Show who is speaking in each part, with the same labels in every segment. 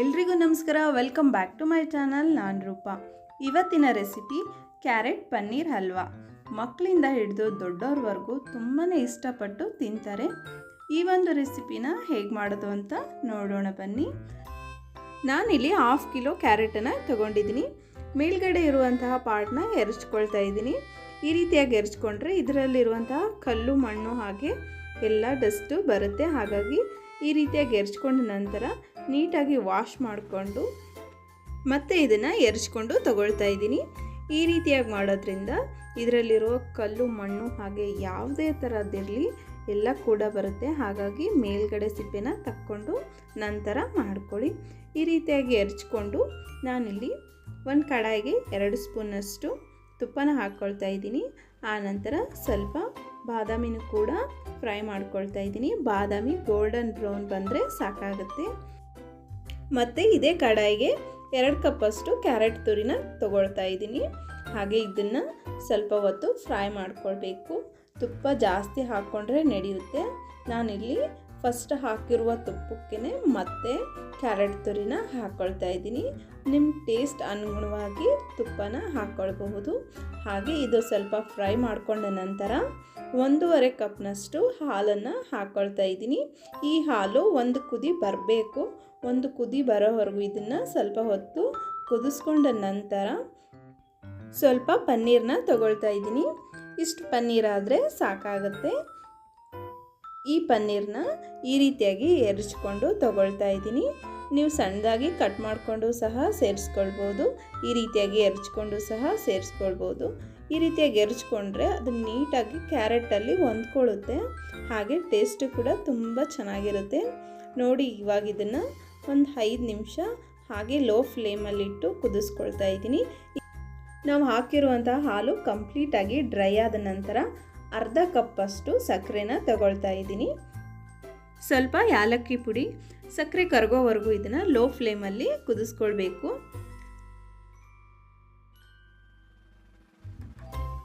Speaker 1: ಎಲ್ರಿಗೂ ನಮಸ್ಕಾರ. Welcome back to my channel ನಾನು ರೂಪ. ಇವತ್ತಿನ ರೆಸಿಪಿ ಕ್ಯಾರೆಟ್ ಪನ್ನೀರ್ ಹಲ್ವಾ. ಮಕ್ಕಳಿಂದ ಹಿಡಿದು ದೊಡ್ಡವ್ರವರೆಗೂ ತುಂಬಾ ಇಷ್ಟಪಟ್ಟು ತಿಂತಾರೆ. ಈ ಒಂದು ರೆಸಿಪಿನ ಹೇಗೆ ಮಾಡೋದು ಅಂತ ನೋಡೋಣ ಬನ್ನಿ. ನಾನಿಲ್ಲಿ ಹಾಫ್ ಕಿಲೋ ಕ್ಯಾರೆಟನ್ನು ತಗೊಂಡಿದ್ದೀನಿ. ಮೇಲ್ಗಡೆ ಇರುವಂತಹ ಪಾರ್ಟ್ನ ಎರಚ್ಕೊಳ್ತಾ ಇದ್ದೀನಿ. ಈ ರೀತಿಯಾಗಿ ಎರಚ್ಕೊಂಡ್ರೆ ಇದರಲ್ಲಿರುವಂತಹ ಕಲ್ಲು, ಮಣ್ಣು ಹಾಗೆ ಎಲ್ಲ ಡಸ್ಟು ಬರುತ್ತೆ. ಹಾಗಾಗಿ ಈ ರೀತಿಯಾಗಿ ಎರಚ್ಕೊಂಡ ನಂತರ ನೀಟಾಗಿ ವಾಶ್ ಮಾಡಿಕೊಂಡು ಮತ್ತೆ ಇದನ್ನು ಎರಚ್ಕೊಂಡು ತಗೊಳ್ತಾ ಇದ್ದೀನಿ. ಈ ರೀತಿಯಾಗಿ ಮಾಡೋದ್ರಿಂದ ಇದರಲ್ಲಿರೋ ಕಲ್ಲು, ಮಣ್ಣು ಹಾಗೆ ಯಾವುದೇ ಥರದ್ದಿರಲಿ ಎಲ್ಲ ಕೂಡ ಬರುತ್ತೆ. ಹಾಗಾಗಿ ಮೇಲ್ಗಡೆ ಸಿಪ್ಪೆನ ತಕ್ಕೊಂಡು ನಂತರ ಮಾಡ್ಕೊಳ್ಳಿ. ಈ ರೀತಿಯಾಗಿ ಎರಚ್ಕೊಂಡು ನಾನಿಲ್ಲಿ ಒಂದು ಕಡಾಯಿಗೆ ಎರಡು ಸ್ಪೂನಷ್ಟು ತುಪ್ಪನ ಹಾಕ್ಕೊಳ್ತಾ ಇದ್ದೀನಿ. ಆನಂತರ ಸ್ವಲ್ಪ ಬಾದಾಮಿನೂ ಕೂಡ ಫ್ರೈ ಮಾಡ್ಕೊಳ್ತಾ ಇದ್ದೀನಿ. ಬಾದಾಮಿ ಗೋಲ್ಡನ್ ಬ್ರೌನ್ ಬಂದರೆ ಸಾಕಾಗುತ್ತೆ. ಮತ್ತು ಇದೇ ಕಡಾಯಿಗೆ ಎರಡು ಕಪ್ಪಷ್ಟು ಕ್ಯಾರೆಟ್ ತುರಿನ ತೊಗೊಳ್ತಾ ಇದ್ದೀನಿ. ಹಾಗೆ ಇದನ್ನು ಸ್ವಲ್ಪ ಹೊತ್ತು ಫ್ರೈ ಮಾಡ್ಕೊಳ್ಬೇಕು. ತುಪ್ಪ ಜಾಸ್ತಿ ಹಾಕ್ಕೊಂಡ್ರೆ ನಡೆಯುತ್ತೆ. ನಾನಿಲ್ಲಿ ಫಸ್ಟ್ ಹಾಕಿರುವ ತುಪ್ಪಕ್ಕೆ ಮತ್ತೆ ಕ್ಯಾರೆಟ್ ತುರಿನ ಹಾಕ್ಕೊಳ್ತಾ ಇದ್ದೀನಿ. ನಿಮ್ಮ ಟೇಸ್ಟ್ ಅನುಗುಣವಾಗಿ ತುಪ್ಪನ ಹಾಕ್ಕೊಳ್ಬಹುದು ಹಾಗೆ ಇದು ಸ್ವಲ್ಪ ಫ್ರೈ ಮಾಡಿಕೊಂಡ ನಂತರ ಒಂದೂವರೆ ಕಪ್ನಷ್ಟು ಹಾಲನ್ನು ಹಾಕ್ಕೊಳ್ತಾ ಇದ್ದೀನಿ. ಈ ಹಾಲು ಒಂದು ಕುದಿ ಬರಬೇಕು. ಒಂದು ಕುದಿ ಬರೋವರೆಗೂ ಇದನ್ನು ಸ್ವಲ್ಪ ಹೊತ್ತು ಕುದಿಸ್ಕೊಂಡ ನಂತರ ಸ್ವಲ್ಪ ಪನ್ನೀರನ್ನ ತಗೊಳ್ತಾ ಇದ್ದೀನಿ. ಇಷ್ಟು ಪನ್ನೀರಾದರೆ ಸಾಕಾಗುತ್ತೆ. ಈ ಪನ್ನೀರ್ನ ಈ ರೀತಿಯಾಗಿ ಎರಚ್ಕೊಂಡು ತಗೊಳ್ತಾ ಇದ್ದೀನಿ. ನೀವು ಸಣ್ಣದಾಗಿ ಕಟ್ ಮಾಡಿಕೊಂಡು ಸಹ ಸೇರಿಸ್ಕೊಳ್ಬೋದು. ಈ ರೀತಿಯಾಗಿ ಎರಚ್ಕೊಂಡು ಸಹ ಸೇರಿಸ್ಕೊಳ್ಬೋದು. ಈ ರೀತಿಯಾಗಿ ಎರಚ್ಕೊಂಡ್ರೆ ಅದು ನೀಟಾಗಿ ಕ್ಯಾರೆಟಲ್ಲಿ ಹೊಂದ್ಕೊಳ್ಳುತ್ತೆ. ಹಾಗೆ ಟೇಸ್ಟು ಕೂಡ ತುಂಬ ಚೆನ್ನಾಗಿರುತ್ತೆ. ನೋಡಿ ಇವಾಗ ಇದನ್ನು ಒಂದು ಐದು ನಿಮಿಷ ಹಾಗೆ ಲೋ ಫ್ಲೇಮಲ್ಲಿಟ್ಟು ಕುದಿಸ್ಕೊಳ್ತಾ ಇದ್ದೀನಿ. ನಾವು ಹಾಕಿರುವಂತಹ ಹಾಲು ಕಂಪ್ಲೀಟಾಗಿ ಡ್ರೈ ಆದ ನಂತರ ಅರ್ಧ ಕಪ್ಪಷ್ಟು ಸಕ್ಕರೆನ ತಗೊಳ್ತಾ ಇದ್ದೀನಿ. ಸ್ವಲ್ಪ ಯಾಲಕ್ಕಿ ಪುಡಿ, ಸಕ್ಕರೆ ಕರಗೋವರೆಗೂ ಇದನ್ನು ಲೋ ಫ್ಲೇಮಲ್ಲಿ ಕುದಿಸ್ಕೊಳ್ಬೇಕು.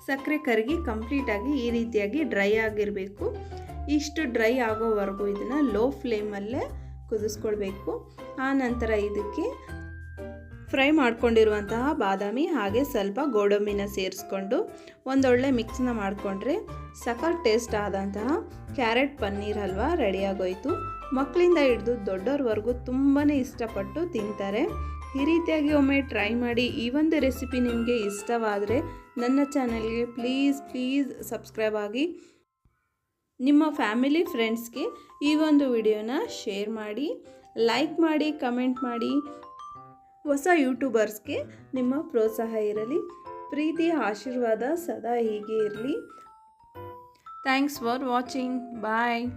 Speaker 1: ಸಕ್ಕರೆ ಕರಗಿ ಕಂಪ್ಲೀಟಾಗಿ ಈ ರೀತಿಯಾಗಿ ಡ್ರೈ ಆಗಿರಬೇಕು. ಇಷ್ಟು ಡ್ರೈ ಆಗೋವರೆಗೂ ಇದನ್ನು ಲೋ ಫ್ಲೇಮಲ್ಲೇ ಕುದಿಸ್ಕೊಳ್ಬೇಕು. ಆ ನಂತರ ಇದಕ್ಕೆ ಫ್ರೈ ಮಾಡ್ಕೊಂಡಿರುವಂತಹ ಬಾದಾಮಿ ಹಾಗೆ ಸ್ವಲ್ಪ ಗೋಡಂಬಿನ ಸೇರಿಸ್ಕೊಂಡು ಒಂದೊಳ್ಳೆ ಮಿಕ್ಸ್ನ ಮಾಡಿಕೊಂಡ್ರೆ ಸಖತ್ ಟೇಸ್ಟ್ ಆದಂತಹ ಕ್ಯಾರೆಟ್ ಪನ್ನೀರ್ ಹಲ್ವಾ ರೆಡಿಯಾಗೋಯಿತು. ಮಕ್ಕಳಿಂದ ಹಿಡಿದು ದೊಡ್ಡವ್ರವರೆಗೂ ತುಂಬಾ ಇಷ್ಟಪಟ್ಟು ತಿಂತಾರೆ. ಈ ರೀತಿಯಾಗಿ ಒಮ್ಮೆ ಟ್ರೈ ಮಾಡಿ ಈ ಒಂದು ರೆಸಿಪಿ ನಿಮಗೆ ಇಷ್ಟವಾದರೆ ನನ್ನ ಚಾನಲ್ಗೆ ಪ್ಲೀಸ್ ಪ್ಲೀಸ್ ಸಬ್ಸ್ಕ್ರೈಬ್ ಆಗಿ ನಿಮ್ಮ ಫ್ಯಾಮಿಲಿ ಫ್ರೆಂಡ್ಸ್ಗೆ ಈ ಒಂದು ವಿಡಿಯೋನ ಶೇರ್ ಮಾಡಿ, ಲೈಕ್ ಮಾಡಿ, ಕಮೆಂಟ್ ಮಾಡಿ ಹೊಸ ಯೂಟ್ಯೂಬರ್ಸ್ಗೆ ನಿಮ್ಮ ಪ್ರೋತ್ಸಾಹ ಇರಲಿ. ಪ್ರೀತಿ ಆಶೀರ್ವಾದ ಸದಾ ಹೀಗೆ ಇರಲಿ. Thanks for watching. ಬಾಯ್.